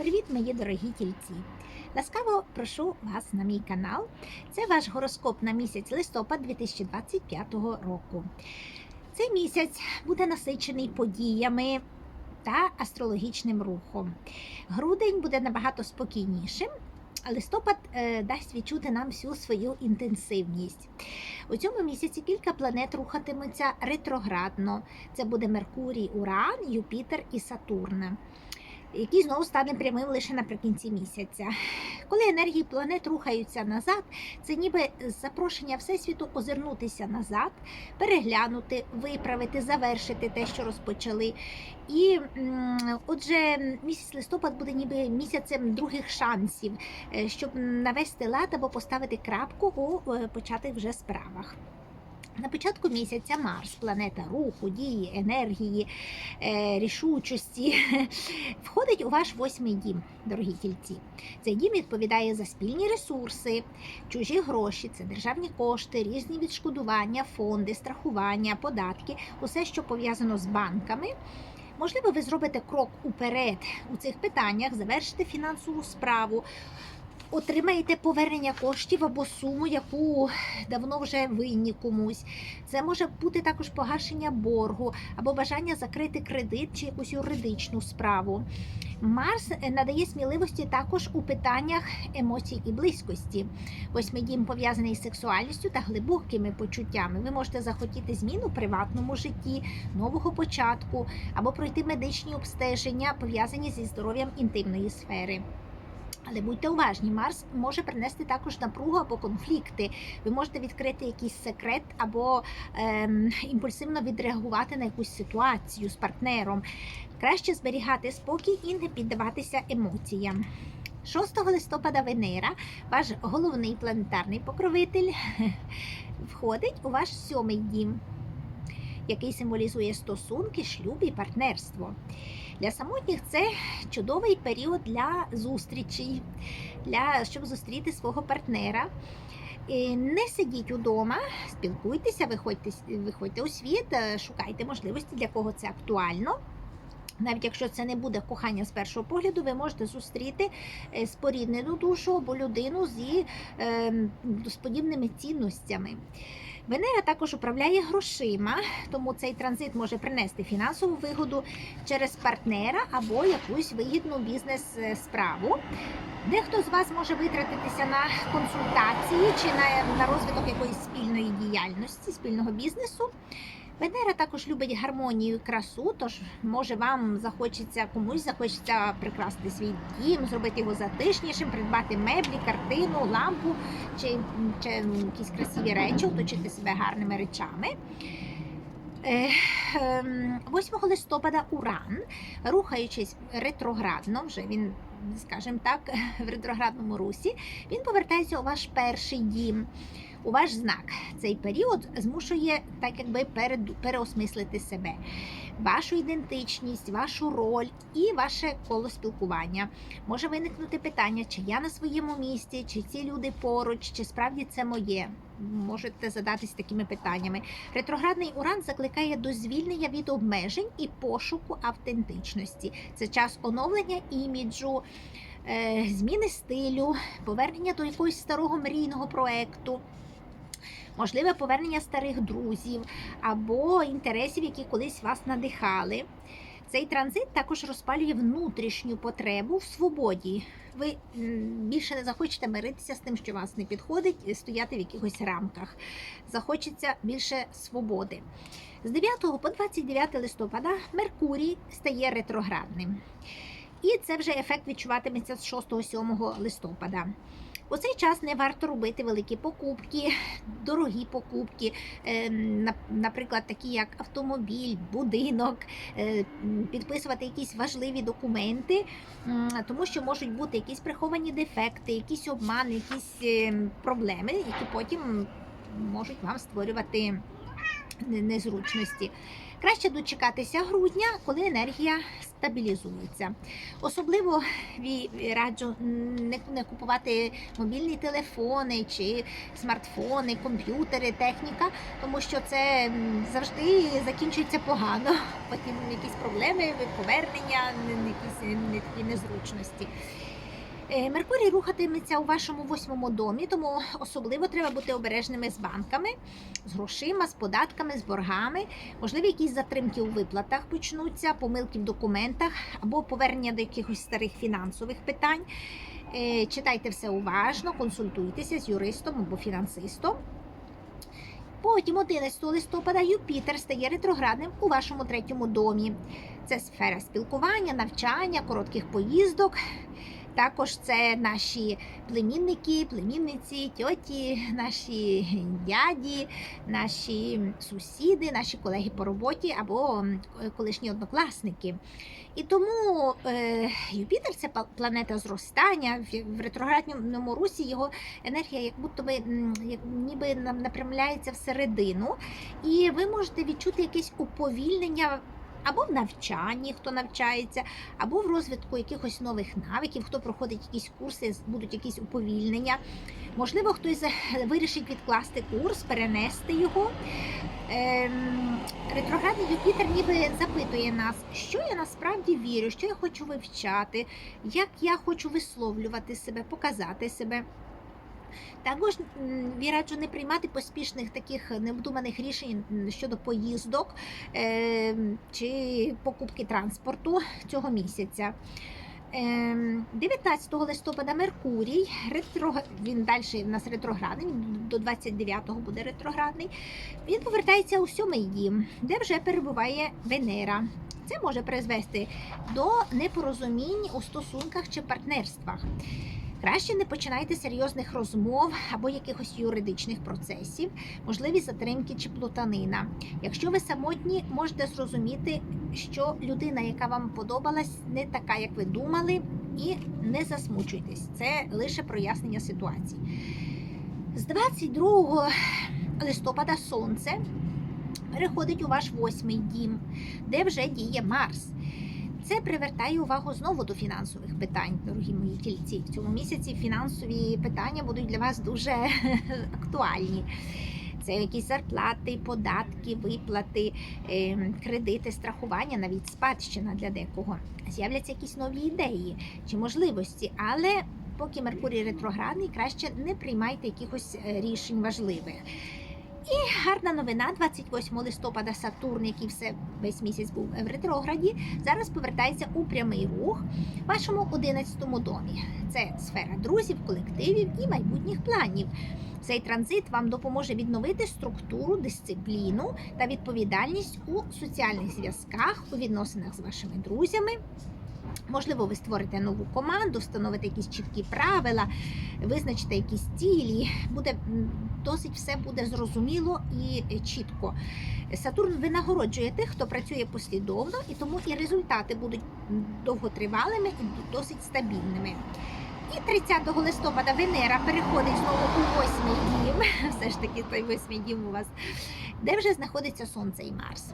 Привіт, мої дорогі тільці! Ласкаво прошу вас на мій канал. Це ваш гороскоп на місяць листопад 2025 року. Цей місяць буде насичений подіями та астрологічним рухом. Грудень буде набагато спокійнішим. а Листопад е, дасть відчути нам всю свою інтенсивність. У цьому місяці кілька планет рухатимуться ретроградно. Це буде Меркурій, Уран, Юпітер і Сатурн, який знову стане прямим лише наприкінці місяця. Коли енергії планет рухаються назад, це ніби запрошення Всесвіту озирнутися назад, переглянути, виправити, завершити те, що розпочали. І отже, місяць листопад буде ніби місяцем других шансів, е, щоб навести лад або поставити крапку у е, початих вже справах. На початку місяця Марс, планета руху, дії, енергії, е, рішучості, входить у ваш восьмий дім, дорогі тільці. Цей дім відповідає за спільні ресурси, чужі гроші, це державні кошти, різні відшкодування, фонди, страхування, податки, усе, що пов'язано з банками. Можливо, ви зробите крок уперед у цих питаннях, завершите фінансову справу, отримаєте повернення коштів або суму, яку давно вже винні комусь. Це може бути також погашення боргу або бажання закрити кредит чи якусь юридичну справу. Марс надає сміливості також у питаннях емоцій і близькості. Восьмий дім пов'язаний з сексуальністю та глибокими почуттями. Ви можете захотіти змін у приватному житті, нового початку або пройти медичні обстеження, пов'язані зі здоров'ям інтимної сфери. Але будьте уважні, Марс може принести також напругу або конфлікти. Ви можете відкрити якийсь секрет або ем, імпульсивно відреагувати на якусь ситуацію з партнером. Краще зберігати спокій і не піддаватися емоціям. 6 листопада Венера, ваш головний планетарний покровитель, входить у ваш сьомий дім, який символізує стосунки, шлюб і партнерство. Для самотніх це чудовий період для зустрічей, для щоб зустріти свого партнера. Не сидіть удома, спілкуйтеся, виходьте, виходьте у світ, е, шукайте можливості, для кого це актуально. Навіть якщо це не буде кохання з першого погляду, ви можете зустріти е, споріднену душу або людину зі е, з подібними цінностями. Венера також управляє грошима, тому цей транзит може принести фінансову вигоду через партнера або якусь вигідну бізнес-справу. Дехто з вас може витратитися на консультації чи на, на розвиток якоїсь спільної діяльності, спільного бізнесу. Венера також любить гармонію і красу, тож може вам захочеться комусь захочеться прикрасити свій дім, зробити його затишнішим, придбати меблі, картину, лампу чи, чи якісь красиві речі, оточити себе гарними речами. Е, ем, 8 листопада Уран, рухаючись ретроградно, вже він, скажімо так, в ретроградному русі, він повертається у ваш перший дім у ваш знак. Цей період змушує так якби переосмислити себе, вашу ідентичність, вашу роль і ваше коло спілкування. Може виникнути питання, чи я на своєму місці, чи ці люди поруч, чи справді це моє. Можете задатись такими питаннями. Ретроградний уран закликає до звільнення від обмежень і пошуку автентичності. Це час оновлення іміджу. е, Зміни стилю, повернення до якогось старого мрійного проекту, можливе повернення старих друзів або інтересів, які колись вас надихали. Цей транзит також розпалює внутрішню потребу в свободі. Ви більше не захочете миритися з тим, що вас не підходить, стояти в якихось рамках. Захочеться більше свободи. З 9 по 29 листопада Меркурій стає ретроградним. І це вже ефект відчуватиметься з 6-7 листопада. У цей час не варто робити великі покупки, дорогі покупки, е, наприклад, такі як автомобіль, будинок, е, підписувати якісь важливі документи, тому що можуть бути якісь приховані дефекти, якісь обмани, якісь е, проблеми, які потім можуть вам створювати незручності. Краще дочекатися грудня, коли енергія стабілізується. Особливо раджу не, купувати мобільні телефони чи смартфони, комп'ютери, техніка, тому що це завжди закінчується погано. Потім якісь проблеми, повернення, не- не якісь такі незручності. Е, Меркурій рухатиметься у вашому восьмому домі, тому особливо треба бути обережними з банками, з грошима, з податками, з боргами. Можливі якісь затримки у виплатах почнуться, помилки в документах або повернення до якихось старих фінансових питань. Е, Читайте все уважно, консультуйтеся з юристом або фінансистом. Потім 11 листопада Юпітер стає ретроградним у вашому третьому домі. Це сфера спілкування, навчання, коротких поїздок. Також це наші племінники, племінниці, тьоті, наші дяді, наші сусіди, наші колеги по роботі або колишні однокласники. І тому е, Юпітер це планета зростання. В, ретроградному русі його енергія, як будто би ніби напрямляється всередину, і ви можете відчути якесь уповільнення. Або в навчанні, хто навчається, або в розвитку якихось нових навиків, хто проходить якісь курси, будуть якісь уповільнення. Можливо, хтось вирішить відкласти курс, перенести його. Ем, ретроградний Юпітер ніби запитує нас, що я насправді вірю, що я хочу вивчати, як я хочу висловлювати себе, показати себе. Також я раджу не приймати поспішних таких необдуманих рішень щодо поїздок е, чи покупки транспорту цього місяця. Ем, 19 листопада Меркурій, ретро... він далі в нас ретроградний, до 29-го буде ретроградний. Він повертається у сьомий дім, де вже перебуває Венера. Це може призвести до непорозумінь у стосунках чи партнерствах. Краще не починайте серйозних розмов або якихось юридичних процесів, можливі затримки чи плутанина. Якщо ви самотні, можете зрозуміти, що людина, яка вам подобалась, не така, як ви думали, і не засмучуйтесь. Це лише прояснення ситуації. З 22 листопада сонце переходить у ваш восьмий дім, де вже діє Марс. Це привертає увагу знову до фінансових питань, дорогі мої тільці. В цьому місяці фінансові питання будуть для вас дуже актуальні. Це якісь зарплати, податки, виплати, ем, кредити, страхування, навіть спадщина для декого. З'являться якісь нові ідеї чи можливості, але поки Меркурій ретроградний, краще не приймайте якихось е, рішень важливих. І гарна новина, 28 листопада Сатурн, який все весь місяць був в ретрограді, зараз повертається у прямий рух в вашому 11 домі. Це сфера друзів, колективів і майбутніх планів. Цей транзит вам допоможе відновити структуру, дисципліну та відповідальність у соціальних зв'язках, у відносинах з вашими друзями. Можливо, ви створите нову команду, встановите якісь чіткі правила, визначите якісь цілі. Буде досить все буде зрозуміло і чітко. Сатурн винагороджує тих, хто працює послідовно, і тому і результати будуть довготривалими і досить стабільними. І 30 листопада Венера переходить знову у восьмий дім, все ж таки той восьмий дім у вас, де вже знаходиться Сонце і Марс.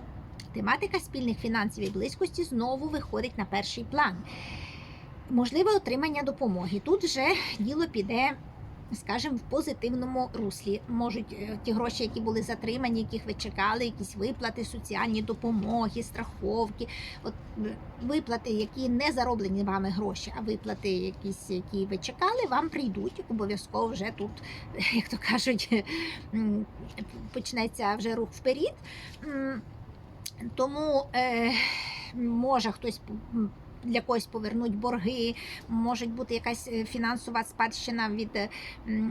Тематика спільних фінансів і близькості знову виходить на перший план. Можливе отримання допомоги. Тут вже діло піде, скажімо, в позитивному руслі. Можуть е, ті гроші, які були затримані, яких ви чекали, якісь виплати, соціальні допомоги, страховки, от е, виплати, які не зароблені вами гроші, а виплати, якісь, які ви чекали, вам прийдуть обов'язково вже тут, як то кажуть, почнеться вже рух вперед. Тому е, може хтось для когось повернуть борги, може бути якась е, фінансова спадщина від, е,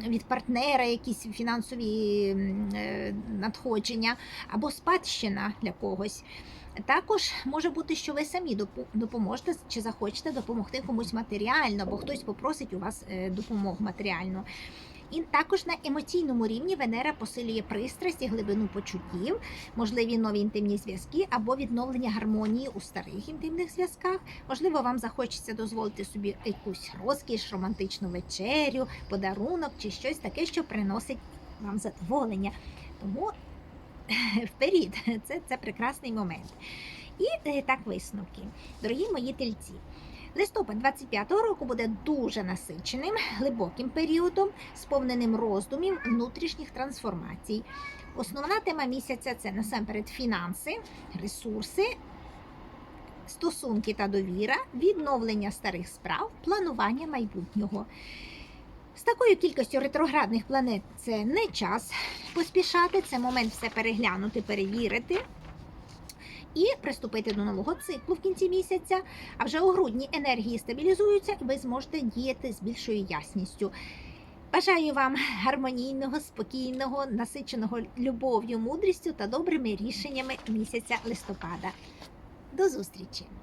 від партнера, якісь фінансові е, надходження, або спадщина для когось. Також може бути, що ви самі допоможете чи захочете допомогти комусь матеріально, бо хтось попросить у вас допомогу матеріальну. І також на емоційному рівні Венера посилює пристрасть і глибину почуттів, можливі нові інтимні зв'язки або відновлення гармонії у старих інтимних зв'язках. Можливо, вам захочеться дозволити собі якусь розкіш, романтичну вечерю, подарунок чи щось таке, що приносить вам задоволення. Тому вперед. Це, це прекрасний момент. І е, так висновки. Дорогі мої тельці. Листопад 25-го року буде дуже насиченим, глибоким періодом, сповненим роздумів внутрішніх трансформацій. Основна тема місяця це насамперед фінанси, ресурси, стосунки та довіра, відновлення старих справ, планування майбутнього. З такою кількістю ретроградних планет це не час поспішати, це момент все переглянути, перевірити і приступити до нового циклу в кінці місяця. А вже у грудні енергії стабілізуються, і ви зможете діяти з більшою ясністю. Бажаю вам гармонійного, спокійного, насиченого любов'ю, мудрістю та добрими рішеннями місяця листопада. До зустрічі!